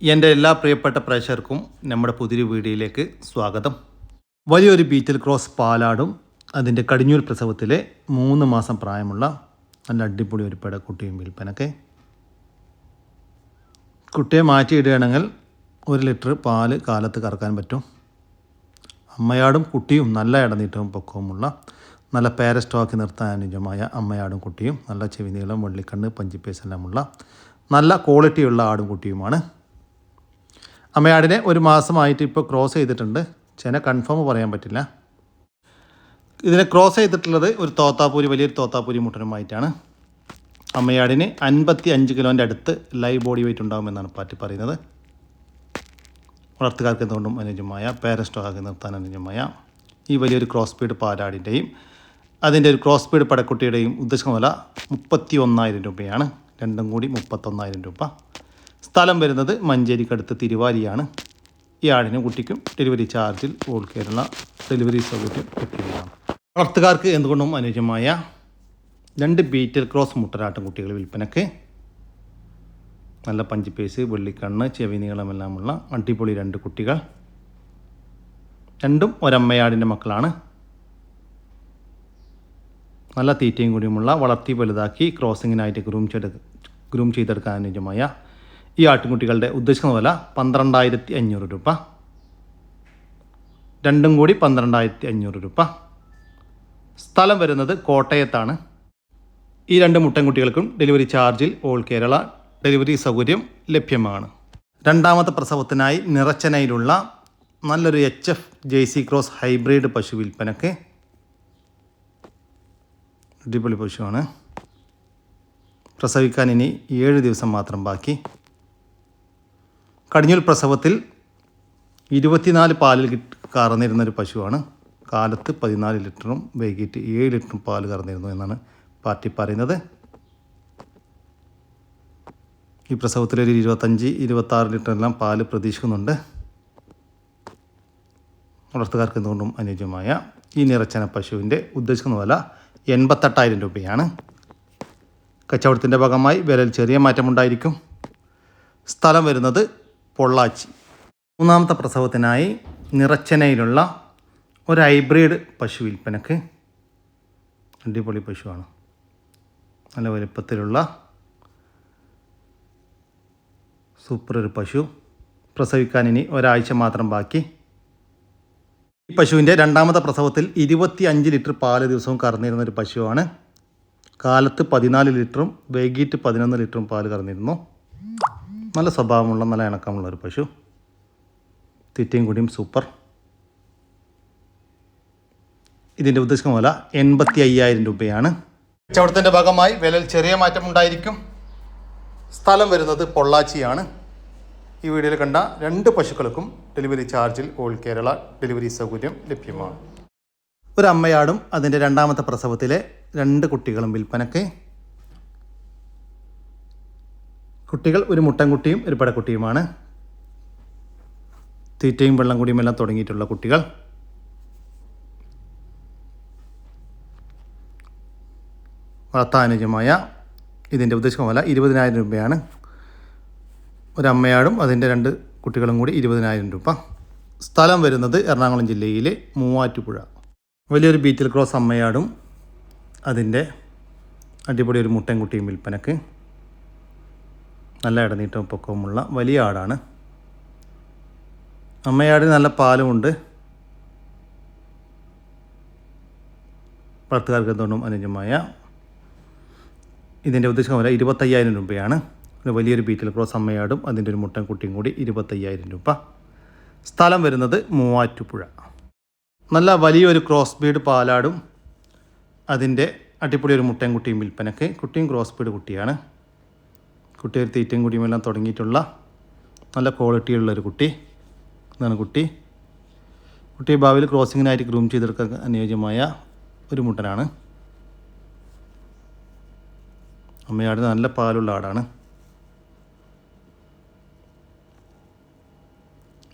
എന്റെ എല്ലാ പ്രിയപ്പെട്ട പ്രേക്ഷകർക്കും നമ്മുടെ പുതിയൊരു വീഡിയോയിലേക്ക് സ്വാഗതം. വലിയൊരു ബീറ്റിൽ ക്രോസ് പാലാടും അതിന്റെ കടിഞ്ഞൂർ പ്രസവത്തിലെ മൂന്ന് മാസം പ്രായമുള്ള നല്ല അടിപൊളി ഒരു പെടക്കുട്ടിയും വിൽപ്പനൊക്കെ. കുട്ടിയെ മാറ്റിയിടുകയാണെങ്കിൽ ഒരു ലിറ്റർ പാൽ കാലത്ത് കറക്കാൻ പറ്റും. അമ്മയാടും കുട്ടിയും നല്ല ഇടനീട്ടവും പൊക്കവുമുള്ള നല്ല പേരസ്റ്റോക്കി നിർത്താൻ അനുയോജ്യമായ അമ്മയാടും കുട്ടിയും നല്ല ചെവി നീളം വെള്ളിക്കണ്ണ് പഞ്ചിപ്പേസ് എല്ലാമുള്ള നല്ല ക്വാളിറ്റിയുള്ള ആടും കുട്ടിയുമാണ്. അമ്മയാടിനെ ഒരു മാസമായിട്ട് ഇപ്പോൾ ക്രോസ് ചെയ്തിട്ടുണ്ട്. ചെന കൺഫേം പറയാൻ പറ്റില്ല. ഇതിനെ ക്രോസ് ചെയ്തിട്ടുള്ളത് ഒരു തോത്താപ്പൂരി വലിയൊരു തോത്താപ്പൂരി മുട്ടനുമായിട്ടാണ്. അമ്മയാടിന് അൻപത്തി അഞ്ച് കിലോന്റെ അടുത്ത് ലൈവ് ബോഡി വെയിറ്റ് ഉണ്ടാകുമെന്നാണ് പാറ്റി പറയുന്നത്. വളർത്തുകാർക്ക് എന്തുകൊണ്ടും അനുജമായ പാരസ്റ്റോക്കാക്കി നിർത്താൻ അനുജമായ ഈ വലിയൊരു ക്രോസ് സ്പീഡ് പാലാടിന്റെയും അതിന്റെ ഒരു ക്രോസ് സ്പീഡ് പടക്കുട്ടിയുടെയും ഉദ്ദേശിക്കുന്ന വില മുപ്പത്തി ഒന്നായിരം രൂപയാണ്. രണ്ടും കൂടി മുപ്പത്തൊന്നായിരം രൂപ. സ്ഥലം വരുന്നത് മഞ്ചേരിക്കടുത്ത് തിരുവാലിയാണ്. ഈ ആടിനും കുട്ടിക്കും ഡെലിവറി ചാർജിൽ ഓൾ കേരള ഡെലിവറി സൗകര്യം ലഭ്യമാണ് വളർത്തുകാർക്ക് എന്തുകൊണ്ടും അനുയോജ്യമായ രണ്ട് ബീറ്റൽ ക്രോസ് മുട്ടരാട്ടം കുട്ടികൾ വിൽപ്പനക്ക്. നല്ല പഞ്ചിപ്പേസ് വെള്ളിക്കണ്ണ് ചെവി നീളമെല്ലാമുള്ള അടിപൊളി രണ്ട് കുട്ടികൾ. രണ്ടും ഒരമ്മയാടിന്റെ മക്കളാണ്. നല്ല തീറ്റയും കൂടിയുമുള്ള വളർത്തി വലുതാക്കി ക്രോസിങ്ങിനായിട്ട് ഗ്രൂം ചെയ്ത് ഗ്രൂം ചെയ്തെടുക്കാൻ അനുയോജ്യമായ ഈ ആട്ടിൻകുട്ടികളുടെ ഉദ്ദേശിക്കുന്ന വില പന്ത്രണ്ടായിരത്തി അഞ്ഞൂറ് രൂപ. രണ്ടും കൂടി പന്ത്രണ്ടായിരത്തി അഞ്ഞൂറ് രൂപ. സ്ഥലം വരുന്നത് കോട്ടയത്താണ്. ഈ രണ്ട് മുട്ടൻകുട്ടികൾക്കും ഡെലിവറി ചാർജിൽ ഓൾ കേരള ഡെലിവറി സൗകര്യം ലഭ്യമാണ്. രണ്ടാമത്തെ പ്രസവത്തിനായി നിറച്ചനയിലുള്ള നല്ലൊരു H F J C cross hybrid പശു വിൽപ്പനക്ക് അടിപൊളി പശുവാണ്. പ്രസവിക്കാൻ ഇനി ഏഴ് ദിവസം മാത്രം ബാക്കി. കടിഞ്ഞൂൽ പ്രസവത്തിൽ ഇരുപത്തിനാല് പാലിൽ കറന്നിരുന്നൊരു പശുവാണ്. കാലത്ത് പതിനാല് ലിറ്ററും വൈകിട്ട് ഏഴ് ലിറ്ററും പാൽ കറന്നിരുന്നു എന്നാണ് പാർട്ടി പറയുന്നത്. ഈ പ്രസവത്തിലൊരു ഇരുപത്തഞ്ച് ഇരുപത്താറ് ലിറ്ററെല്ലാം പാൽ പ്രതീക്ഷിക്കുന്നുണ്ട്. വളർത്തുകാർക്ക് എന്തുകൊണ്ടും അനുയോജ്യമായ ഈ നിറച്ചന പശുവിന്റെ ഉദ്ദേശിക്കുന്ന വില എൺപത്തെട്ടായിരം രൂപയാണ്. കച്ചവടത്തിന്റെ ഭാഗമായി വിലയിൽ ചെറിയ മാറ്റമുണ്ടായിരിക്കും. സ്ഥലം വരുന്നത് പൊള്ളാച്ചി. മൂന്നാമത്തെ പ്രസവത്തിനായി നിറച്ചനയിലുള്ള ഒരു ഹൈബ്രിഡ് പശു വിൽപ്പനക്ക് അടിപൊളി പശുവാണ്. നല്ല വലുപ്പത്തിലുള്ള സൂപ്പർ ഒരു പശു. പ്രസവിക്കാൻ ഇനി ഒരാഴ്ച മാത്രം ബാക്കി. ഈ പശുവിന്റെ രണ്ടാമത്തെ പ്രസവത്തിൽ ഇരുപത്തി അഞ്ച് ലിറ്റർ പാൽ ദിവസവും കറന്നിരുന്ന ഒരു പശുവാണ്. കാലത്ത് പതിനാല് ലിറ്ററും വൈകിട്ട് പതിനൊന്ന് ലിറ്ററും പാൽ കറന്നിരുന്നു. നല്ല സ്വഭാവമുള്ള നല്ല ഇണക്കമുള്ള ഒരു പശു. തീറ്റയും കൂടിയും സൂപ്പർ. ഇതിന്റെ ഉദ്ദേശിക്കുന്ന വില എൺപത്തി അയ്യായിരം രൂപയാണ്. കച്ചവടത്തിന്റെ ഭാഗമായി വിലയിൽ ചെറിയ മാറ്റം ഉണ്ടായിരിക്കും. സ്ഥലം വരുന്നത് പൊള്ളാച്ചിയാണ്. ഈ വീഡിയോയിൽ കണ്ട രണ്ട് പശുക്കൾക്കും ഡെലിവറി ചാർജിൽ ഓൾ കേരള ഡെലിവറി സൗകര്യം ലഭ്യമാണ്. ഒരു അമ്മയാടും അതിന്റെ രണ്ടാമത്തെ പ്രസവത്തിലെ രണ്ട് കുട്ടികളും വിൽപ്പനക്ക് കുട്ടികൾ ഒരു മുട്ടൻകുട്ടിയും ഒരു പടക്കുട്ടിയുമാണ്. തീറ്റയും വെള്ളം കുടിയും എല്ലാം തുടങ്ങിയിട്ടുള്ള കുട്ടികൾ. വളർത്താനുജമായ ഇതിന്റെ ഉദ്ദേശം പോലെ ഇരുപതിനായിരം രൂപയാണ്. ഒരമ്മയാടും അതിന്റെ രണ്ട് കുട്ടികളും കൂടി ഇരുപതിനായിരം രൂപ. സ്ഥലം വരുന്നത് എറണാകുളം ജില്ലയിലെ മൂവാറ്റുപുഴ. വലിയൊരു ബീറ്റിൽ ക്രോസ് അമ്മയാടും അതിന്റെ അടിപൊളി ഒരു മുട്ടൻകുട്ടിയും വിൽപ്പനക്ക്. നല്ല ഇടനീട്ടവും പൊക്കവുമുള്ള വലിയ ആടാണ്. അമ്മയാടിന് നല്ല പാലുമുണ്ട്. വളർത്തുകാർക്ക് എന്തുകൊണ്ടും അനുജമായ ഇതിന്റെ ഉദ്ദേശം വില ഇരുപത്തയ്യായിരം രൂപയാണ്. ഒരു വലിയൊരു ബീറ്റിൽ ക്രോസ് അമ്മയാടും അതിന്റെ ഒരു മുട്ടൻ കുട്ടിയും കൂടി ഇരുപത്തയ്യായിരം രൂപ. സ്ഥലം വരുന്നത് മൂവാറ്റുപുഴ. നല്ല വലിയൊരു ക്രോസ് ബീഡ് പാലാടും അതിന്റെ അടിപൊളി ഒരു മുട്ടൻ കുട്ടിയും വിൽപ്പനക്ക് കുട്ടിയും ക്രോസ് ബീഡ് കുട്ടിയാണ്. കുട്ടി ഒരു തീറ്റയും കുടിയുമെല്ലാം തുടങ്ങിയിട്ടുള്ള നല്ല ക്വാളിറ്റിയുള്ള ഒരു കുട്ടി. ഇതാണ് കുട്ടി. കുട്ടി ഭാവിയിൽ ക്രോസിങ്ങിനായിട്ട് ഗ്രൂം ചെയ്തെടുക്കാൻ അനുയോജ്യമായ ഒരു മുട്ടനാണ്. അമ്മയാട് നല്ല പാലുള്ള ആടാണ്.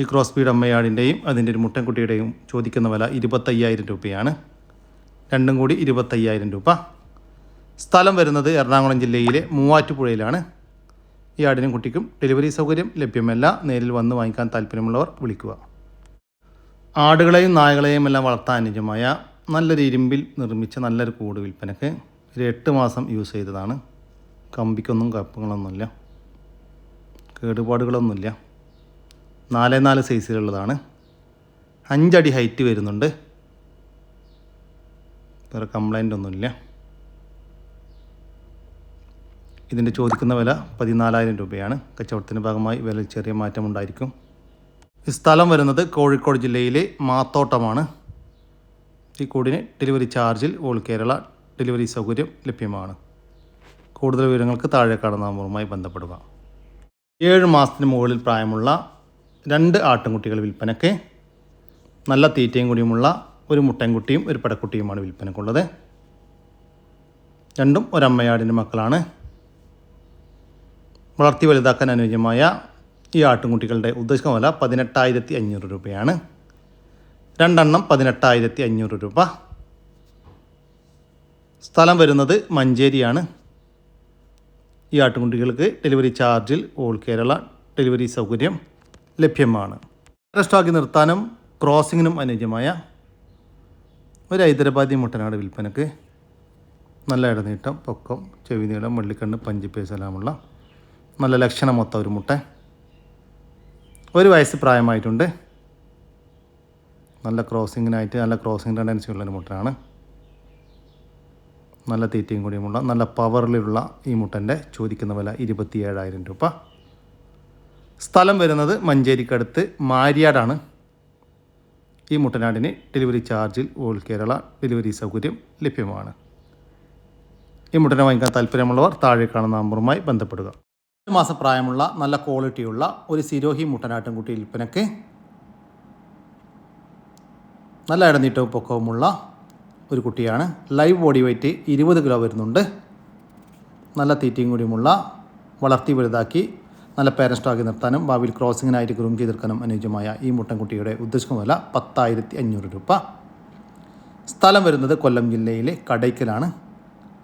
ഈ ക്രോസ് ബീഡ് അമ്മയാടിന്റെയും അതിന്റെ ഒരു മുട്ടൻ കുട്ടിയുടെയും ചോദിക്കുന്ന വില ഇരുപത്തയ്യായിരം രൂപയാണ്. രണ്ടും കൂടി ഇരുപത്തയ്യായിരം രൂപ. സ്ഥലം വരുന്നത് എറണാകുളം ജില്ലയിലെ മൂവാറ്റുപുഴയിലാണ്. ഈ ആടിനും കുട്ടിക്കും ഡെലിവറി സൗകര്യം ലഭ്യമല്ല. നേരിൽ വന്ന് വാങ്ങിക്കാൻ താല്പര്യമുള്ളവർ വിളിക്കുക. ആടുകളെയും നായകളെയും എല്ലാം വളർത്താൻ അനുജമായ നല്ലൊരു ഇരുമ്പിൽ നിർമ്മിച്ച നല്ലൊരു കൂട് വിൽപ്പനക്ക് ഒരു എട്ട് മാസം യൂസ് ചെയ്തതാണ്. കമ്പിക്കൊന്നും കപ്പങ്ങളൊന്നുമില്ല കേടുപാടുകളൊന്നുമില്ല. നാല് നാല് സൈസിലുള്ളതാണ്. അഞ്ചടി ഹൈറ്റ് വരുന്നുണ്ട്. വേറെ കംപ്ലൈന്റ് ഒന്നുമില്ല. ഇതിന്റെ ചോദിക്കുന്ന വില പതിനാലായിരം രൂപയാണ്. കച്ചവടത്തിന്റെ ഭാഗമായി വില ചെറിയ മാറ്റമുണ്ടായിരിക്കും ഈ സ്ഥലം വരുന്നത് കോഴിക്കോട് ജില്ലയിലെ മാത്തോട്ടമാണ്. ഈ കൂടിന് ഡെലിവറി ചാർജിൽ ഓൾ കേരള ഡെലിവറി സൗകര്യം ലഭ്യമാണ്. കൂടുതൽ വിവരങ്ങൾക്ക് താഴെ കാണുന്ന നമ്പറുമായി ബന്ധപ്പെടുക. ഏഴ് മാസത്തിന് മുകളിൽ പ്രായമുള്ള രണ്ട് ആട്ടിൻകുട്ടികൾ വിൽപ്പനയ്ക്ക് നല്ല തീറ്റയും കൂടിയുമുള്ള ഒരു മുട്ടൻകുട്ടിയും ഒരു പടക്കുട്ടിയുമാണ് വിൽപ്പനക്കുള്ളത് രണ്ടും ഒരമ്മയാടിന്റെ മക്കളാണ്. വളർത്തി വലുതാക്കാൻ അനുയോജ്യമായ ഈ ആട്ടുംകുട്ടികളുടെ ഉദ്ദേശിക്കുന്ന വില പതിനെട്ടായിരത്തി അഞ്ഞൂറ് രൂപയാണ്. രണ്ടെണ്ണം പതിനെട്ടായിരത്തി അഞ്ഞൂറ് രൂപ. സ്ഥലം വരുന്നത് മഞ്ചേരിയാണ്. ഈ ആട്ടുംകുട്ടികൾക്ക് ഡെലിവറി ചാർജിൽ ഓൾ കേരള ഡെലിവറി സൗകര്യം ലഭ്യമാണ്. റെസ്റ്റാക്കി നിർത്താനും ക്രോസിങ്ങിനും അനുയോജ്യമായ ഒരു ഹൈദരാബാദി മുട്ടനാട് വിൽപ്പനക്ക് നല്ല ഇടനീട്ടം പൊക്കം ചെവി നീളം വെള്ളിക്കണ്ണ് പഞ്ചിപ്പേസ് എല്ലാമുള്ള നല്ല ലക്ഷണമൊത്ത ഒരു മുട്ട. ഒരു വയസ്സ് പ്രായമായിട്ടുണ്ട്. നല്ല ക്രോസിങ്ങിനായിട്ട് നല്ല ക്രോസിങ് ടെൻഡൻസി ഉള്ളൊരു മുട്ടയാണ്. നല്ല തീറ്റയും കൂടിയുമുള്ള നല്ല പവറിലുള്ള ഈ മുട്ടന്റെ ചോദിക്കുന്ന വില ഇരുപത്തി ഏഴായിരം രൂപ. സ്ഥലം വരുന്നത് മഞ്ചേരിക്കടുത്ത് മാരിയാടാണ്. ഈ മുട്ടനാടിന് ഡെലിവറി ചാർജിൽ ഓൾ കേരള ഡെലിവറി സൗകര്യം ലഭ്യമാണ്. ഈ മുട്ടനെ വാങ്ങിക്കാൻ താല്പര്യമുള്ളവർ താഴെ കാണുന്ന നമ്പറുമായി ബന്ധപ്പെടുക. മാസം പ്രായമുള്ള നല്ല ക്വാളിറ്റിയുള്ള ഒരു സിരോഹി മുട്ടനാട്ടിൻകുട്ടി വിൽപ്പനയ്ക്ക് നല്ല ഇടനീട്ടവും പൊക്കവുമുള്ള ഒരു കുട്ടിയാണ്. ലൈവ് ബോഡി വെയ്റ്റ് ഇരുപത് കിലോ വരുന്നുണ്ട്. നല്ല തീറ്റയും കൂടിയുമുള്ള വളർത്തി വലുതാക്കി നല്ല പേരൻസ്റ്റാക്കി നിർത്താനും ഭാവിയിൽ ക്രോസിങ്ങിനായിട്ട് ഗ്രൂം ചെയ്തെടുക്കാനും അനുയോജ്യമായ ഈ മുട്ടൻകുട്ടിയുടെ ഉദ്ദേശിക്കുന്ന വില പത്തായിരത്തി അഞ്ഞൂറ് രൂപ. സ്ഥലം വരുന്നത് കൊല്ലം ജില്ലയിലെ കടയ്ക്കലാണ്.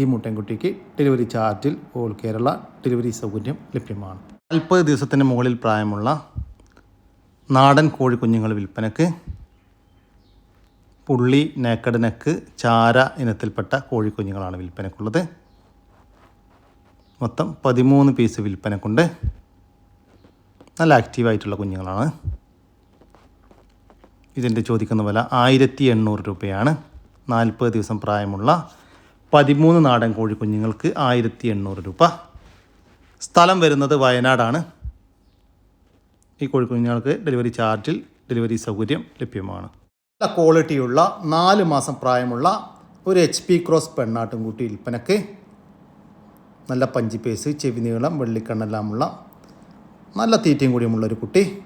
ഈ മുട്ടൻകുട്ടിക്ക് ഡെലിവറി ചാർജിൽ ഓൾ കേരള ഡെലിവറി സൗകര്യം ലഭ്യമാണ്. നാൽപ്പത് ദിവസത്തിന് മുകളിൽ പ്രായമുള്ള നാടൻ കോഴിക്കുഞ്ഞുങ്ങൾ വിൽപ്പനക്ക് പുള്ളി നേക്കഡ് നെക്ക് ചാര ഇനത്തിൽപ്പെട്ട കോഴിക്കുഞ്ഞുങ്ങളാണ് വിൽപ്പനക്കുള്ളത്. മൊത്തം പതിമൂന്ന് പീസ് വിൽപ്പനക്കുണ്ട് നല്ല ആക്റ്റീവായിട്ടുള്ള കുഞ്ഞുങ്ങളാണ്. ഇതിന്റെ ചോദിക്കുന്ന വില ആയിരത്തി എണ്ണൂറ് രൂപയാണ്. നാൽപ്പത് ദിവസം പ്രായമുള്ള പതിമൂന്ന് നാടൻ കോഴിക്കുഞ്ഞുങ്ങൾക്ക് ആയിരത്തി എണ്ണൂറ് രൂപ. സ്ഥലം വരുന്നത് വയനാടാണ്. ഈ കോഴിക്കുഞ്ഞുങ്ങൾക്ക് ഡെലിവറി ചാർജിൽ ഡെലിവറി സൗകര്യം ലഭ്യമാണ്. നല്ല ക്വാളിറ്റിയുള്ള നാല് മാസം പ്രായമുള്ള ഒരു എച്ച് പി ക്രോസ് പെണ്ണാട്ടുംകുട്ടി വിൽപ്പനക്ക് നല്ല പഞ്ചിപ്പേസ് ചെവി നീളം വെള്ളിക്കണ്ണെല്ലാമുള്ള നല്ല തീറ്റയും കൂടിയുമുള്ള ഒരു കുട്ടി.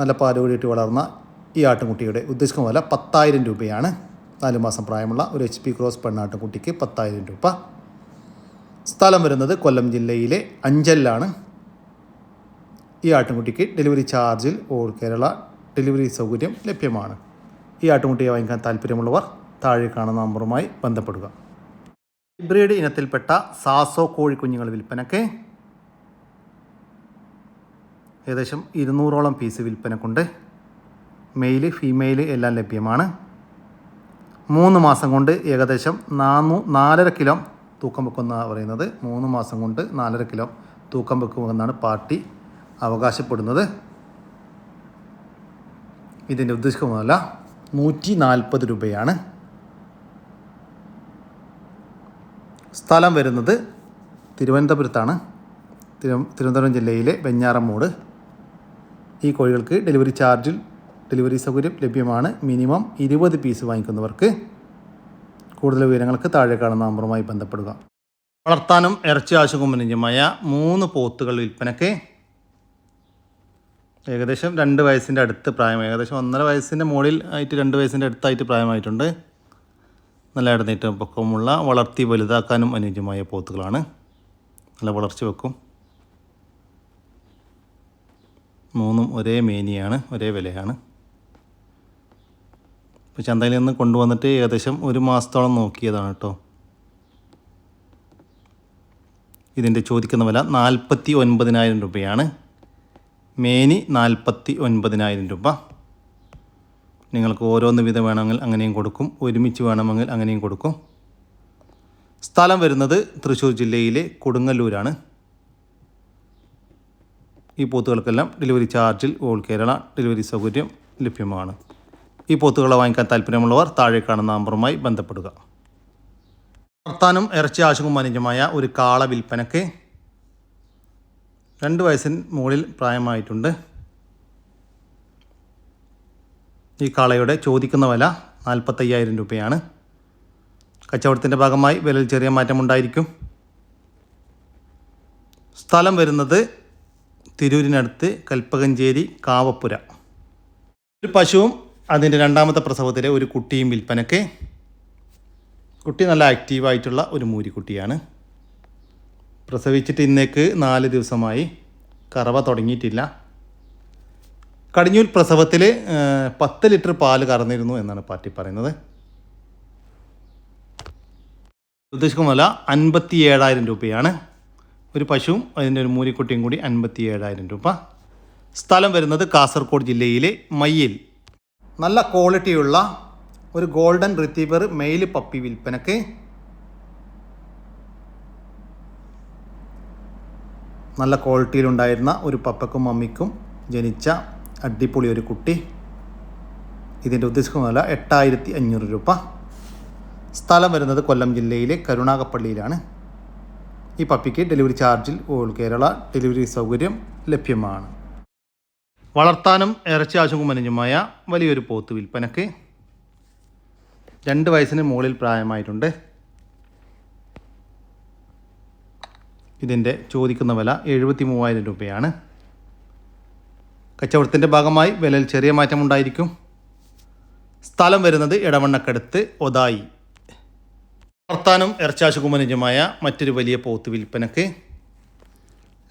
നല്ല പാൽ കൂടിയിട്ട് വളർന്ന ഈ ആട്ടുംകുട്ടിയുടെ ഉദ്ദേശിക്കുന്ന വില പത്തായിരം രൂപയാണ്. നാല് മാസം പ്രായമുള്ള ഒരു എച്ച് പി ക്രോസ് പെണ്ണാട്ടുകുട്ടിക്ക് പത്തായിരം രൂപ. സ്ഥലം വരുന്നത് കൊല്ലം ജില്ലയിലെ അഞ്ചലിലാണ്. ഈ ആട്ടുംകുട്ടിക്ക് ഡെലിവറി ചാർജിൽ ഓൾ കേരള ഡെലിവറി സൗകര്യം ലഭ്യമാണ്. ഈ ആട്ടുംകുട്ടിയെ വാങ്ങിക്കാൻ താല്പര്യമുള്ളവർ താഴെ കാണുന്ന നമ്പറുമായി ബന്ധപ്പെടുക. ഹൈബ്രിഡ് ഇനത്തിൽപ്പെട്ട സാസോ കോഴിക്കുഞ്ഞുങ്ങൾ വിൽപ്പനയ്ക്ക് ഏകദേശം ഇരുന്നൂറോളം പീസ് വിൽപ്പനക്കുണ്ട്. മെയിൽ ഫീമെയിൽ എല്ലാം ലഭ്യമാണ്. മൂന്ന് മാസം കൊണ്ട് ഏകദേശം നാനൂ നാലര കിലോ തൂക്കം വെക്കുന്ന പറയുന്നത്. മൂന്ന് മാസം കൊണ്ട് നാലര കിലോ തൂക്കം വെക്കുമെന്നാണ് പാർട്ടി അവകാശപ്പെടുന്നത്. ഇതിന്റെ ഉദ്ദേശിക്കുന്നതല്ല നൂറ്റി നാൽപ്പത് രൂപയാണ്. സ്ഥലം വരുന്നത് തിരുവനന്തപുരത്താണ്. തിരു തിരുവനന്തപുരം ജില്ലയിലെ വെഞ്ഞാറമ്മൂട്. ഈ കോഴികൾക്ക് ഡെലിവറി ചാർജിൽ ഡെലിവറി സൗകര്യം ലഭ്യമാണ്. മിനിമം ഇരുപത് പീസ് വാങ്ങിക്കുന്നവർക്ക് കൂടുതൽ വിവരങ്ങൾക്ക് താഴെ കാണുന്ന നമ്പറുമായി ബന്ധപ്പെടുക. വളർത്താനും ഇറച്ചി ആവശ്യക്കുമ്പോൾ മൂന്ന് പോത്തുകൾ വിൽപ്പനയ്ക്ക് ഏകദേശം രണ്ട് വയസ്സിന്റെ അടുത്ത് പ്രായം ഏകദേശം ഒന്നര വയസ്സിന്റെ മുകളിൽ ആയിട്ട് രണ്ട് വയസ്സിന്റെ അടുത്തായിട്ട് പ്രായമായിട്ടുണ്ട്. നല്ല ഇടനീറ്റം പൊക്കമുള്ള വളർത്തി വലുതാക്കാനും അനുയോജ്യമായ പോത്തുകളാണ്. നല്ല വളർച്ച വെക്കും. മൂന്നും ഒരേ മേനിയാണ് ഒരേ വിലയാണ്. ഇപ്പോൾ ചന്തയിൽ നിന്ന് കൊണ്ടുവന്നിട്ട് ഏകദേശം ഒരു മാസത്തോളം നോക്കിയതാണ് കേട്ടോ. ഇതിന്റെ ചോദിക്കുന്ന വില നാൽപ്പത്തി ഒൻപതിനായിരം രൂപയാണ്. മേനി നാൽപ്പത്തി ഒൻപതിനായിരം രൂപ. നിങ്ങൾക്ക് ഓരോന്ന് വിധം വേണമെങ്കിൽ അങ്ങനെയും കൊടുക്കും. ഒരുമിച്ച് വേണമെങ്കിൽ അങ്ങനെയും കൊടുക്കും. സ്ഥലം വരുന്നത് തൃശ്ശൂർ ജില്ലയിലെ കൊടുങ്ങല്ലൂരാണ്. ഈ പോത്തുകൾക്കെല്ലാം ഡെലിവറി ചാർജിൽ ഓൾ കേരള ഡെലിവറി സൗകര്യം ലഭ്യമാണ്. ഈ പോത്തുകളെ വാങ്ങിക്കാൻ താല്പര്യമുള്ളവർ താഴെ കാണുന്ന നമ്പറുമായി ബന്ധപ്പെടുക. വർത്താനും ഇറച്ചി ആവശ്യവും അനുജമായ ഒരു കാള വിൽപ്പനയ്ക്ക് രണ്ട് വയസ്സിന് മുകളിൽ പ്രായമായിട്ടുണ്ട്. ഈ കാളയുടെ ചോദിക്കുന്ന വില നാൽപ്പത്തയ്യായിരം രൂപയാണ്. കച്ചവടത്തിന്റെ ഭാഗമായി വിലയിൽ ചെറിയ മാറ്റമുണ്ടായിരിക്കും സ്ഥലം വരുന്നത് തിരൂരിനടുത്ത് കൽപ്പകഞ്ചേരി കാവപ്പുര. ഒരു പശുവും അതിന്റെ രണ്ടാമത്തെ പ്രസവത്തിലെ ഒരു കുട്ടിയും വിൽപ്പനയ്ക്ക് കുട്ടി നല്ല ആക്റ്റീവായിട്ടുള്ള ഒരു മൂരിക്കുട്ടിയാണ്. പ്രസവിച്ചിട്ട് ഇന്നേക്ക് നാല് ദിവസമായി കറവ തുടങ്ങിയിട്ടില്ല. കടിഞ്ഞൂൽ പ്രസവത്തിൽ പത്ത് ലിറ്റർ പാൽ കറന്നിരുന്നു എന്നാണ് പാർട്ടി പറയുന്നത്. ഉദ്ദേശിക്കുന്ന അൻപത്തി ഏഴായിരം രൂപയാണ്. ഒരു പശുവും അതിന്റെ ഒരു മൂരിക്കുട്ടിയും കൂടി അൻപത്തി ഏഴായിരം രൂപ. സ്ഥലം വരുന്നത് കാസർഗോഡ് ജില്ലയിലെ മയ്യിൽ. നല്ല ക്വാളിറ്റിയുള്ള ഒരു ഗോൾഡൻ റിത്തീവർ മെയിൽ പപ്പി വിൽപ്പനക്ക്. നല്ല ക്വാളിറ്റിയിലുണ്ടായിരുന്ന ഒരു പപ്പക്കും മമ്മിക്കും ജനിച്ച അടിപൊളി ഒരു കുട്ടി. ഇതിന്റെ ഉദ്ദേശിക്കുന്ന വില എട്ടായിരത്തി അഞ്ഞൂറ് രൂപ. സ്ഥലം വരുന്നത് കൊല്ലം ജില്ലയിലെ കരുണാകപ്പള്ളിയിലാണ് ഈ പപ്പിക്ക് ഡെലിവറി ചാർജിൽ ഓൾ കേരള ഡെലിവറി സൗകര്യം ലഭ്യമാണ്. വളർത്താനും ഇറച്ചി ആശുകുമനുജമായ വലിയൊരു പോത്ത് വിൽപ്പനക്ക് രണ്ട് വയസ്സിന് മുകളിൽ പ്രായമായിട്ടുണ്ട്. ഇതിന്റെ ചോദിക്കുന്ന വില എഴുപത്തി മൂവായിരം രൂപയാണ്. കച്ചവടത്തിന്റെ ഭാഗമായി വിലയിൽ ചെറിയ മാറ്റമുണ്ടായിരിക്കും സ്ഥലം വരുന്നത് ഇടവണ്ണക്കടുത്ത് ഒതായി. വളർത്താനും ഇറച്ചാശുകുമനുജമായ മറ്റൊരു വലിയ പോത്ത് വിൽപ്പനക്ക്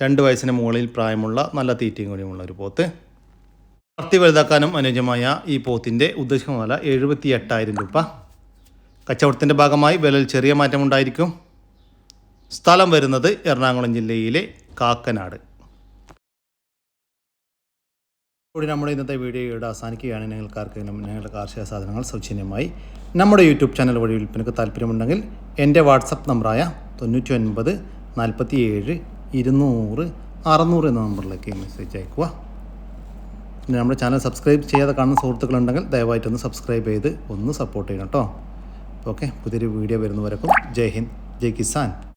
രണ്ട് വയസ്സിന് മുകളിൽ പ്രായമുള്ള നല്ല തീറ്റയും കൂടിയുമുള്ള ഒരു പോത്ത്. വളർത്തി വലുതാക്കാനും അനുയോജ്യമായ ഈ പോത്തിന്റെ ഉദ്ദേശിക്കുന്ന വില എഴുപത്തി എട്ടായിരം രൂപ. കച്ചവടത്തിന്റെ ഭാഗമായി വിലയിൽ ചെറിയ മാറ്റമുണ്ടായിരിക്കും സ്ഥലം വരുന്നത് എറണാകുളം ജില്ലയിലെ കാക്കനാട്. കൂടി നമ്മുടെ ഇന്നത്തെ വീഡിയോ ഇവിടെ അവസാനിക്കുകയാണ്. നിങ്ങൾക്കാർക്കെങ്കിലും നിങ്ങളുടെ കാർഷിക സാധനങ്ങൾ സൗജന്യമായി നമ്മുടെ യൂട്യൂബ് ചാനൽ വഴി വിൽപ്പനക്ക് താല്പര്യമുണ്ടെങ്കിൽ എന്റെ വാട്സപ്പ് നമ്പറായ തൊണ്ണൂറ്റി ഒൻപത് നാൽപ്പത്തി ഏഴ് ഇരുന്നൂറ് അറുന്നൂറ് എന്ന നമ്പറിലേക്ക് മെസ്സേജ് അയക്കുക നമ്മുടെ ചാനൽ സബ്സ്ക്രൈബ് ചെയ്യാതെ കാണുന്ന സുഹൃത്തുക്കളുണ്ടെങ്കിൽ ദയവായിട്ടൊന്ന് സബ്സ്ക്രൈബ് ചെയ്ത് ഒന്ന് സപ്പോർട്ട് ചെയ്യണം കേട്ടോ. ഓക്കെ പുതിയൊരു വീഡിയോ വരുന്നവരക്കും ജയ് ഹിന്ദ് ജയ് കിസാൻ.